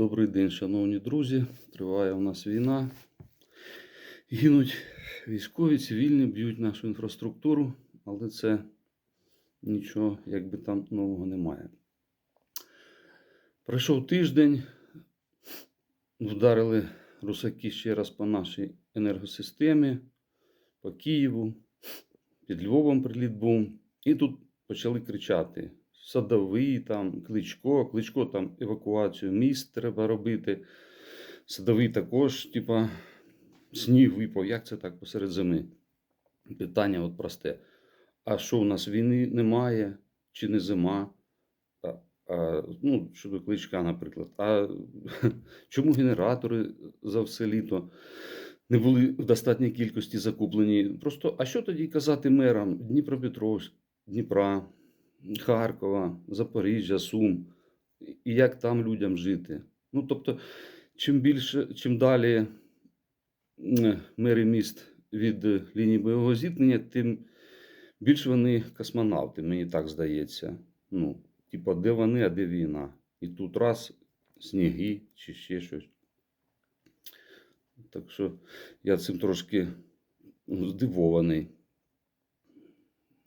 Добрий день, шановні друзі. Триває у нас війна. Гинуть військові, цивільні, б'ють нашу інфраструктуру, але це нічого, якби там нового немає. Пройшов тиждень, вдарили русаки ще раз по нашій енергосистемі, по Києву, під Львовом приліт був. І тут почали кричати: Садовий, там, Кличко, Кличко там евакуацію міст треба робити. Садовий також, типа, сніг випав. Як це так посеред зими? Питання от просте. А що у нас війни немає, чи не зима? А, а, ну, щодо кличка, наприклад. А чому генератори за все літо не були в достатній кількості закуплені? Просто, а що тоді казати мерам Дніпропетровськ, Дніпра, Харкова, Запоріжжя, Сум, і як там людям жити? Ну, тобто, чим більше, чим далі мери міст від лінії бойового зіткнення, тим більш вони космонавти, мені так здається. Ну, типа, де вони, а де війна? І тут раз сніги чи ще щось. Так що я цим трошки здивований.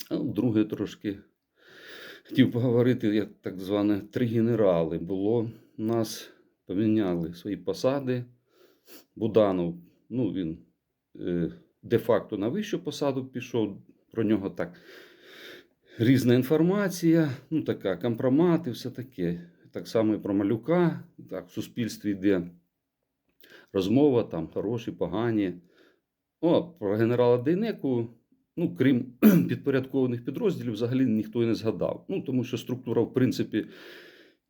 А друге трошки хотів поговорити, як так зване три генерали. Було нас поміняли свої посади. Буданов, ну він е, де-факто на вищу посаду пішов. Про нього так різна інформація, ну така компромати, все таке. Так само і про малюка. Так, в суспільстві йде розмова, там хороші, погані. О, про генерала Дейнеку, ну, крім підпорядкованих підрозділів, взагалі ніхто і не згадав. Ну, тому що структура, в принципі,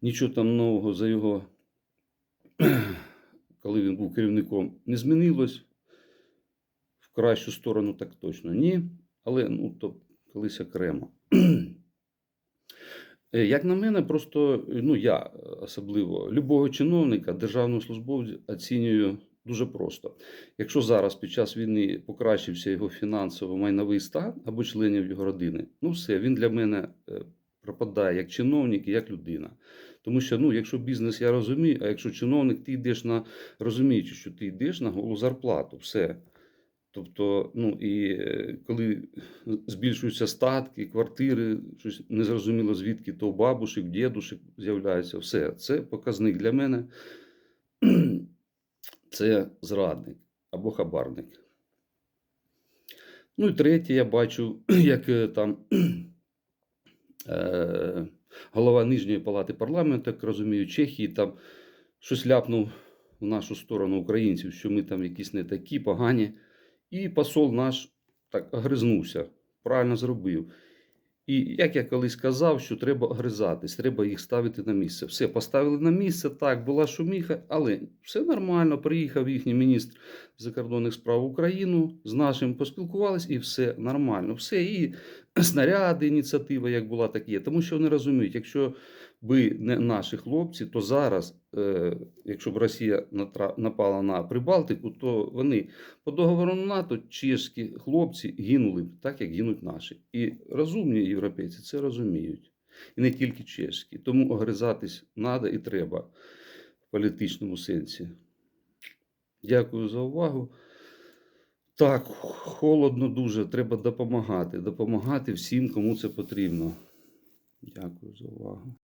нічого там нового за його, коли він був керівником, не змінилось. В кращу сторону так точно ні. Але ну, то колись окремо. Е, Як на мене, просто ну я особливо любого чиновника, державного службовця оцінюю дуже просто. Якщо зараз під час війни покращився його фінансово-майновий стан або членів його родини, ну все, він для мене е, пропадає як чиновник і як людина. Тому що, ну, якщо бізнес я розумію, а якщо чиновник, ти йдеш на розуміючи, що ти йдеш на голу зарплату, все. Тобто, ну і е, коли збільшуються статки, квартири, щось незрозуміло звідки, то бабушек, дідушек з'являється, все. Це показник для мене. Це зрадник або хабарник. Ну і третє, я бачу, як е, там е, голова Нижньої палати парламенту, як розумію, Чехії там щось ляпнув в нашу сторону українців, що ми там якісь не такі, погані. І посол наш так огризнувся, правильно зробив. І як я колись казав, що треба гризатись, треба їх ставити на місце. Все поставили на місце, так, була шуміха, але все нормально. Приїхав їхній міністр закордонних справ Україну, з нашим поспілкувались, і все нормально. Все, і снаряди, ініціатива, як була, так є. Тому що вони розуміють, якщо би не наші хлопці, то зараз, е, якщо б Росія напала на Прибалтику, то вони по договору НАТО чешські хлопці гинули б так, як гинуть наші. І розумні європейці це розуміють. І не тільки чешські. Тому огризатись треба і треба в політичному сенсі. Дякую за увагу. Так, холодно дуже, треба допомагати. Допомагати всім, кому це потрібно. Дякую за увагу.